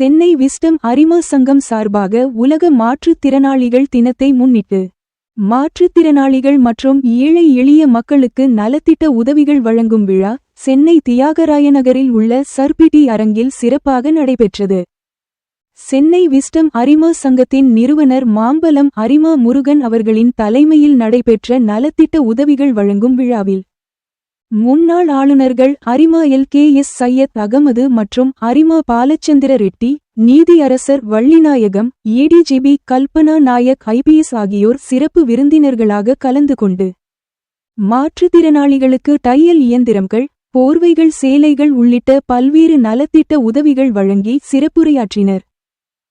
Chennai wisdom அரிமா சங்கம் சார்பாக உலக மாற்றுத்திறனாளிகள் தினத்தை முன்னிட்டு மாற்றுத்திறனாளிகள் மற்றும் ஏழை எளிய மக்களுக்கு நலத்திட்ட உதவிகள் வழங்கும் விழா சென்னை தியாகராய நகரில் உள்ள சர்பிடி அரங்கில் சிறப்பாக நடைபெற்றது. சென்னை விஸ்டம் அரிமா சங்கத்தின் நிறுவனர் மாம்பலம் அரிமா முருகன் அவர்களின் தலைமையில் நடைபெற்ற நலத்திட்ட உதவிகள் வழங்கும் விழாவில் முன்னாள் ஆளுநர்கள் அரிமா L K S Syed Ahmed மற்றும் அரிமா பாலச்சந்திர ரெட்டி நீதியரசர் வள்ளிநாயகம் ஏடிஜிபி கல்பனா நாயக் ஐபிஎஸ் ஆகியோர் சிறப்பு விருந்தினர்களாக கலந்து கொண்டு மாற்றுத்திறனாளிகளுக்கு டையல் இயந்திரங்கள் போர்வைகள் சேலைகள் உள்ளிட்ட பல்வேறு நலத்திட்ட உதவிகள் வழங்கி சிறப்புரையாற்றினர்.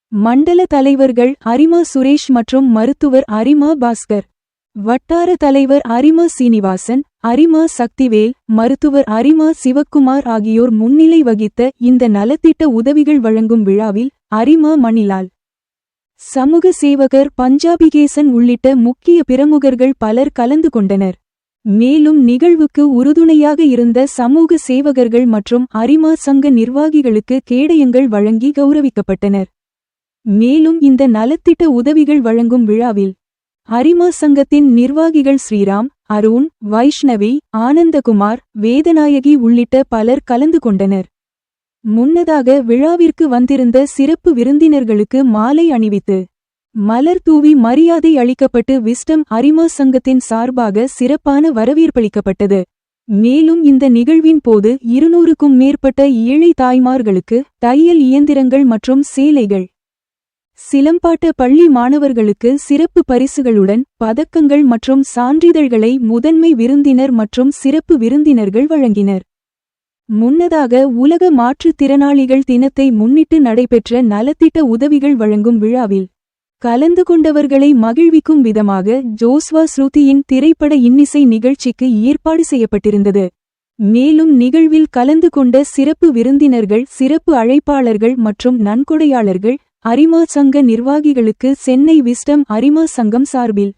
மண்டல தலைவர்கள் அரிமா சுரேஷ் மற்றும் மருத்துவர் அரிமா பாஸ்கர் வட்டார தலைவர் அரிமா சீனிவாசன் அரிமா சக்திவேல் மருத்துவர் அரிமா சிவக்குமார் ஆகியோர் முன்னிலை வகித்த இந்த நலத்திட்ட உதவிகள் வழங்கும் விழாவில் அரிமா மணிலால் சமூக சேவகர் பஞ்சாபிகேசன் உள்ளிட்ட முக்கிய பிரமுகர்கள் பலர் கலந்து கொண்டனர். மேலும் நிகழ்வுக்கு உறுதுணையாக இருந்த சமூக சேவகர்கள் மற்றும் அரிமா சங்க நிர்வாகிகளுக்கு கேடயங்கள் வழங்கி கௌரவிக்கப்பட்டனர். மேலும் இந்த நலத்திட்ட உதவிகள் வழங்கும் விழாவில் அரிமா சங்கத்தின் நிர்வாகிகள் ஸ்ரீராம் அருண் வைஷ்ணவி ஆனந்தகுமார் வேதநாயகி உள்ளிட்ட பலர் கலந்து கொண்டனர். முன்னதாக விழாவிற்கு வந்திருந்த சிறப்பு விருந்தினர்களுக்கு மாலை அணிவித்து மலர் தூவி மரியாதை அளிக்கப்பட்டு விஸ்டம் அரிமா சங்கத்தின் சார்பாக சிறப்பான வரவேற்பளிக்கப்பட்டது. மேலும் இந்த நிகழ்வின் போது இருநூறுக்கும் மேற்பட்ட ஏழை தாய்மார்களுக்கு தையல் இயந்திரங்கள் மற்றும் சேலைகள் சிலம்பாட்ட பள்ளி மாணவர்களுக்கு சிறப்பு பரிசுகளுடன் பதக்கங்கள் மற்றும் சான்றிதழ்களை முதன்மை விருந்தினர் மற்றும் சிறப்பு விருந்தினர்கள் வழங்கினர். முன்னதாக உலக மாற்றுத்திறனாளிகள் தினத்தை முன்னிட்டு நடைபெற்ற நலத்திட்ட உதவிகள் வழங்கும் விழாவில் கலந்து கொண்டவர்களை மகிழ்விக்கும் விதமாக ஜோஸ்வா ஸ்ருதியின் திரைப்பட இன்னிசை நிகழ்ச்சிக்கு ஏற்பாடு செய்யப்பட்டிருந்தது. மேலும் நிகழ்வில் கலந்து கொண்ட சிறப்பு விருந்தினர்கள் சிறப்பு அழைப்பாளர்கள் மற்றும் நன்கொடையாளர்கள் அரிமா சங்க நிர்வாகிகளுக்கு சென்னை விஸ்டம் அரிமா சங்கம் சார்பில்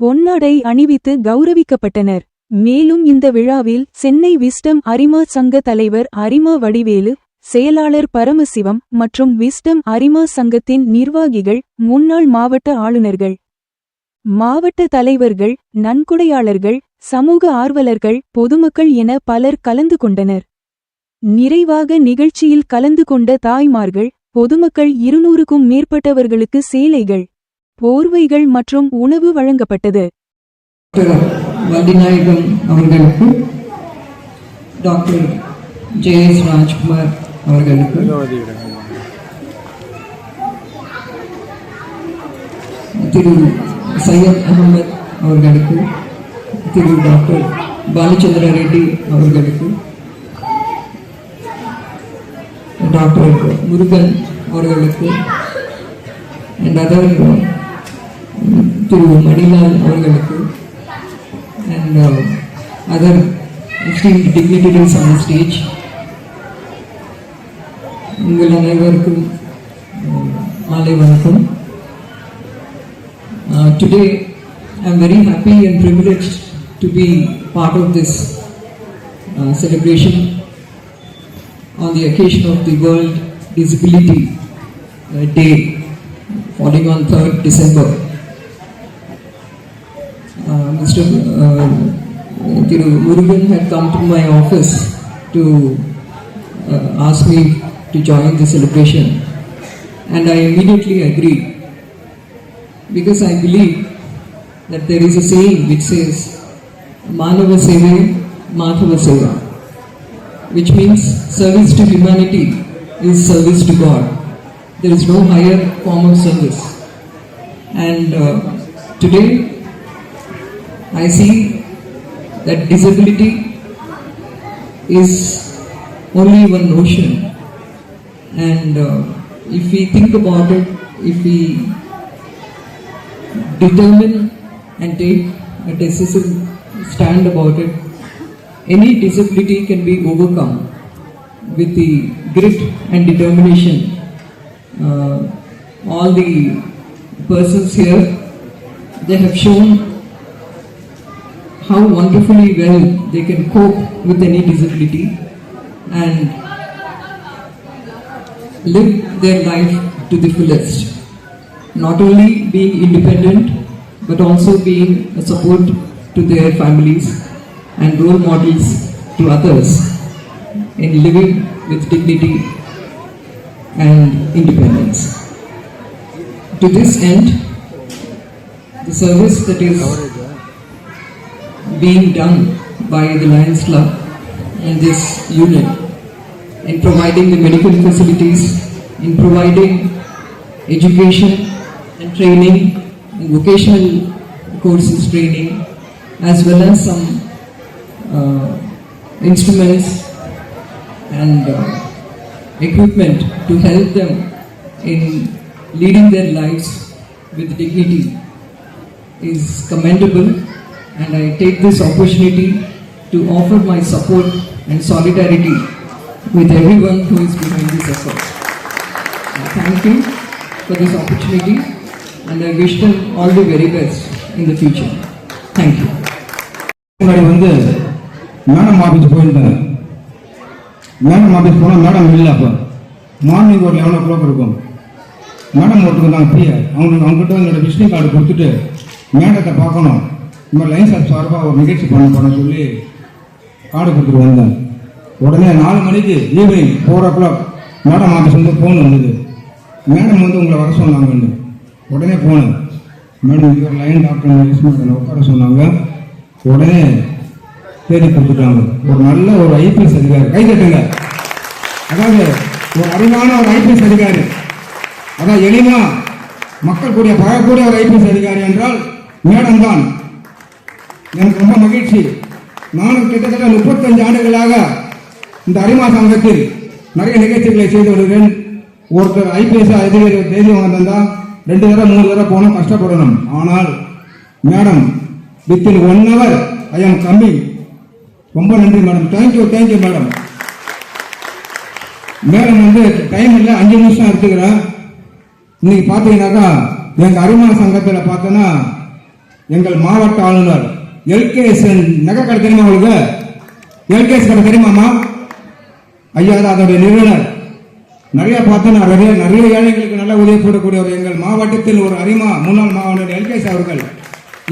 பொன்னாடை அணிவித்து கௌரவிக்கப்பட்டனர். மேலும் இந்த விழாவில் சென்னை விஸ்டம் அரிமா சங்க தலைவர் அரிமா வடிவேலு செயலாளர் பரமசிவம் மற்றும் விஸ்டம் அரிமா சங்கத்தின் நிர்வாகிகள் முன்னாள் மாவட்ட ஆளுநர்கள் மாவட்ட தலைவர்கள் நன்கொடையாளர்கள் சமூக ஆர்வலர்கள் பொதுமக்கள் என பலர் கலந்து கொண்டனர். நிறைவாக நிகழ்ச்சியில் கலந்து கொண்ட தாய்மார்கள் பொதுமக்கள் இருநூறுக்கும் மேற்பட்டவர்களுக்கு சேலைகள் போர்வைகள் மற்றும் உணவு வழங்கப்பட்டது. டாக்டர் வள்ளிநாயகம் அவர்களுக்கு டாக்டர் ஜே எஸ் ராஜ்குமார் அவர்களுக்கு. திரு சையத் அகமது அவர்களுக்கு திரு டாக்டர் பாலச்சந்திர ரெட்டி அவர்களுக்கு. டாக்டர் முருகன் அவர்களுக்கு அண்ட் அதர் திரு மணிலால் அவர்களுக்கு and uh, other esteemed dignitaries on the stage. உங்கள் அனைவருக்கும் uh, மாலை வணக்கம் today I am very happy and privilege to be part of this celebration on the occasion of the World Disability uh, Day falling on 3rd December. uh, Mr. Uh, Murugan had come to my office to uh, ask me to join the celebration, and I immediately agreed because I believe that there is a saying which says Manava Seva Madhava Seva, which means service to humanity is service to God. There is no higher form of service. And uh, today I see that disability is only one notion, and uh, if we think about it, if we determine and take a decisive stand about it, any disability can be overcome with the grit and determination. Uh, all the persons here, they have shown how wonderfully well they can cope with any disability and live their life to the fullest. Not only being independent, but also being a support to their families and role models to others in living with dignity and independence. To this end, the service that is being done by the Lions Club and this unit in providing the medical facilities, in providing education and training, vocational courses training, as well as some instruments and uh, equipment to help them in leading their lives with dignity is commendable and I take this opportunity to offer my support and solidarity with everyone who is behind this effort. I thank you for this opportunity and I wish them all the very best in the future. Thank you. Madam office போயிருந்தேன் madam office போனால் madam இல்லை அப்போ. Morning ஒரு eleven o'clock இருக்கும். Madam ஒருத்தருக்கு நாங்கள் BA அவங்க அவங்ககிட்ட என்னோட விசிட்டிங் கார்டு கொடுத்துட்டு மேடத்தை பார்க்கணும். இந்த மாதிரி லைன்ஸ் ஆஃப் சார்பாக ஒரு நிகழ்ச்சி பண்ண போன சொல்லி கார்டு கொடுத்துட்டு வந்தேன். உடனே நாலு மணிக்கு evening four o'clock madam office வந்து ஃபோன் வந்தது. மேடம் வந்து உங்களை வர சொன்னாங்கன்னு. உடனே போனேன் மேடம் இங்கே ஒரு லைன் டாக்டர் மேடம் உட்கார சொன்னாங்க. உடனே தேடி கொடுத்துட்டாங்க ஒரு நல்ல ஒரு ஐபிஎஸ் அதிகாரி. கை தட்டுங்க. அதாவது ஒரு அறிவான ஒரு ஐபிஎஸ் அதிகாரி. அதான் எளிமா மக்கள் கூடிய பழக்கூடிய ஒரு ஐபிஎஸ் அதிகாரி என்றால் மேடம் தான். எனக்கு ரொம்ப மகிழ்ச்சி. நானும் கிட்டத்தட்ட முப்பத்தஞ்சு ஆண்டுகளாக இந்த அரிமா சங்கத்தில் நிறைய நிகழ்ச்சிகளை செய்து வருகிறேன். ஒருத்தர் ஐபிஎஸ் அதிகாரி தேதி வந்திருந்தா ரெண்டு தடவை மூணு தடவை போனால் கஷ்டப்படணும். ஆனால் madam within one hour I am coming ரொம்ப நன்றி madam thank you thank you madam madam வந்து டைம் இல்லை அஞ்சு நிமிஷம் எடுத்துக்கிறேன் இன்னைக்கு பார்த்தீங்கன்னாக்கா எங்கள் அரிமா சங்கத்தில் பார்த்தோன்னா எங்கள் மாவட்ட ஆளுநர் எல்கேஎஸ்என் நகை கடை தெரியுமா உங்களுக்கு? எல்கேஎஸ் கடை தெரியுமாம்மா ஐயா தான் அதோடைய நிறுவனர். நிறைய பார்த்தோன்னா நிறைய நிறைய ஏழைகளுக்கு நல்ல உதவி போடக்கூடிய ஒரு எங்கள் மாவட்டத்தில் ஒரு அரிமா முன்னாள் மாவட்ட எல்கேஎஸ் அவர்கள்.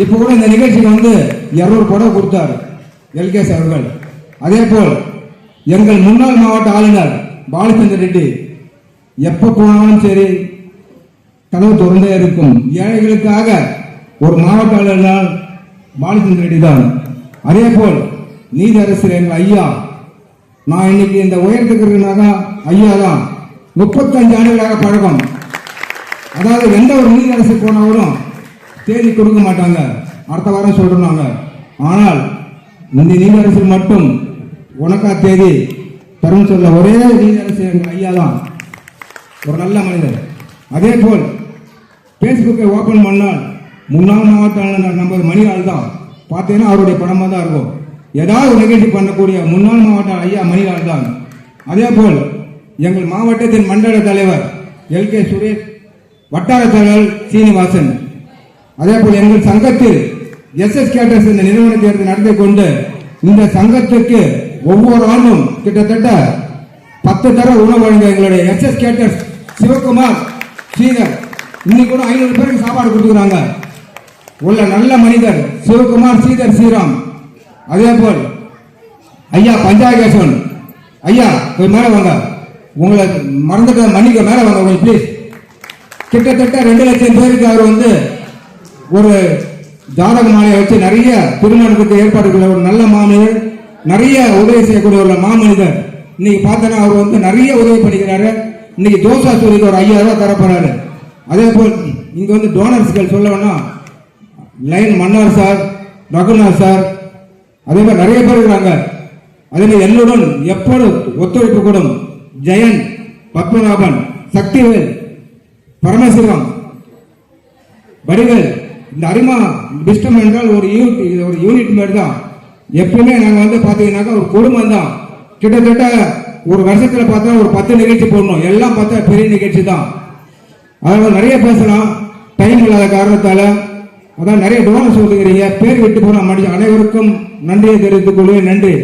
இப்போ கூட இந்த நிகழ்ச்சிக்கு வந்து இரநூறு புடவை கொடுத்தாரு. எல்கேஸ் அவர்கள். அதே போல் எங்கள் முன்னாள் மாவட்ட ஆளுநர் பாலச்சந்திர ரெட்டி எப்போ போனாலும் சரி கதவு திறந்தே இருக்கும். ஏழைகளுக்காக ஒரு மாவட்ட ஆளுநர் பாலச்சந்திர ரெட்டி தான். அதே போல் நீதி அரசர் எங்கள் ஐயா நான் இன்னைக்கு இந்த உயரத்துக்கு இருக்கிறனாக்கா ஐயா தான் முப்பத்தஞ்சு ஆண்டுகளாக பழக்கம். அதாவது எந்த ஒரு நீதி அரசு போனாலும் தேதி கொடுக்க மாட்டாங்க. அடுத்த வாரம் சொல்றாங்க ஆனால் இந்த நீதியரசு மட்டும் உனக்கா தேதி தரும் சொல்ல ஒரே நீதியரசு எங்கள் ஐயா தான் ஒரு நல்ல மனிதர். அதே போல் ஃபேஸ்புக்கை ஓப்பன் பண்ணால் முன்னாள் மாவட்ட ஆளுநர் நம்ம ஆள் தான் பார்த்தீங்கன்னா அவருடைய படமாக தான் இருக்கும். ஏதாவது ஒரு நிகழ்ச்சி பண்ணக்கூடிய முன்னாள் மாவட்ட ஐயா மணிகால் தான் அதே போல் எங்கள் மாவட்டத்தின் மண்டல தலைவர் எல் கே சுரேஷ் வட்டார தலைவர் சீனிவாசன். அதே போல் எங்கள் சங்கத்தில் எஸ் எஸ் கேட்டர்ஸ் இந்த நிறுவனத்தை எடுத்து நடத்தி கொண்டு இந்த சங்கத்திற்கு ஒவ்வொரு ஆண்டும் கிட்டத்தட்ட பத்து தர உணவு வழங்க எங்களுடைய S S caterers Sivakumar Sridhar இன்னைக்கு கூட ஐநூறு பேருக்கு சாப்பாடு கொடுத்துக்கிறாங்க. உள்ள நல்ல மனிதர் சிவகுமார் ஸ்ரீதர் ஸ்ரீராம். அதே போல் ஐயா பஞ்சாயகேசவன் ஐயா கொஞ்சம் மேலே வாங்க. உங்களை மறந்துட்ட மன்னிக்க மேலே வாங்க உங்களுக்கு ப்ளீஸ் கிட்டத்தட்ட ரெண்டு லட்சம் பேருக்கு அவர் வந்து ஒரு ஜாதக மாலையை வச்சு நிறைய திருமணத்துக்கு ஏற்பாடுகளை ஒரு நல்ல மாமனிதர் நிறைய உதவி செய்யக்கூடிய ஒரு மாமனிதர். இன்னைக்கு பார்த்தோன்னா அவர் வந்து நிறைய உதவி பண்ணிக்கிறாரு. இன்னைக்கு தோசா சூரிக்கு ஒரு ஐயாயிரம் ரூபா தரப்போறாரு. அதே போல் இங்க வந்து டோனர்ஸ்கள் சொல்ல வேணா line Mannar sir Raghunath sir அதே மாதிரி நிறைய பேர் இருக்கிறாங்க. அதே மாதிரி என்னுடன் எப்போது ஒத்துழைப்பு கூடும்? ஜெயன் பத்மநாபன் சக்திவேல் பரமசிவம் வடிவேல் இந்த அரிமா டிஸ்டம் என்றால் ஒரு யூனிட் ஒரு யூனிட் மாதிரி தான் எப்பவுமே நாங்கள் வந்து பார்த்தீங்கன்னாக்கா ஒரு குடும்பம் தான் கிட்டத்தட்ட ஒரு வருஷத்தில் பார்த்தா ஒரு பத்து நிகழ்ச்சி போடணும். எல்லாம் பார்த்தா பெரிய நிகழ்ச்சி தான் அதனால நிறைய பேசலாம். டைம் இல்லாத காரணத்தால். அதான் நிறைய டோனஸ் சொல்லுகிறீங்க. பேர் விட்டு போன மனுஷன் அனைவருக்கும் நன்றியை தெரிவித்துக் கொள்வேன் நன்றி.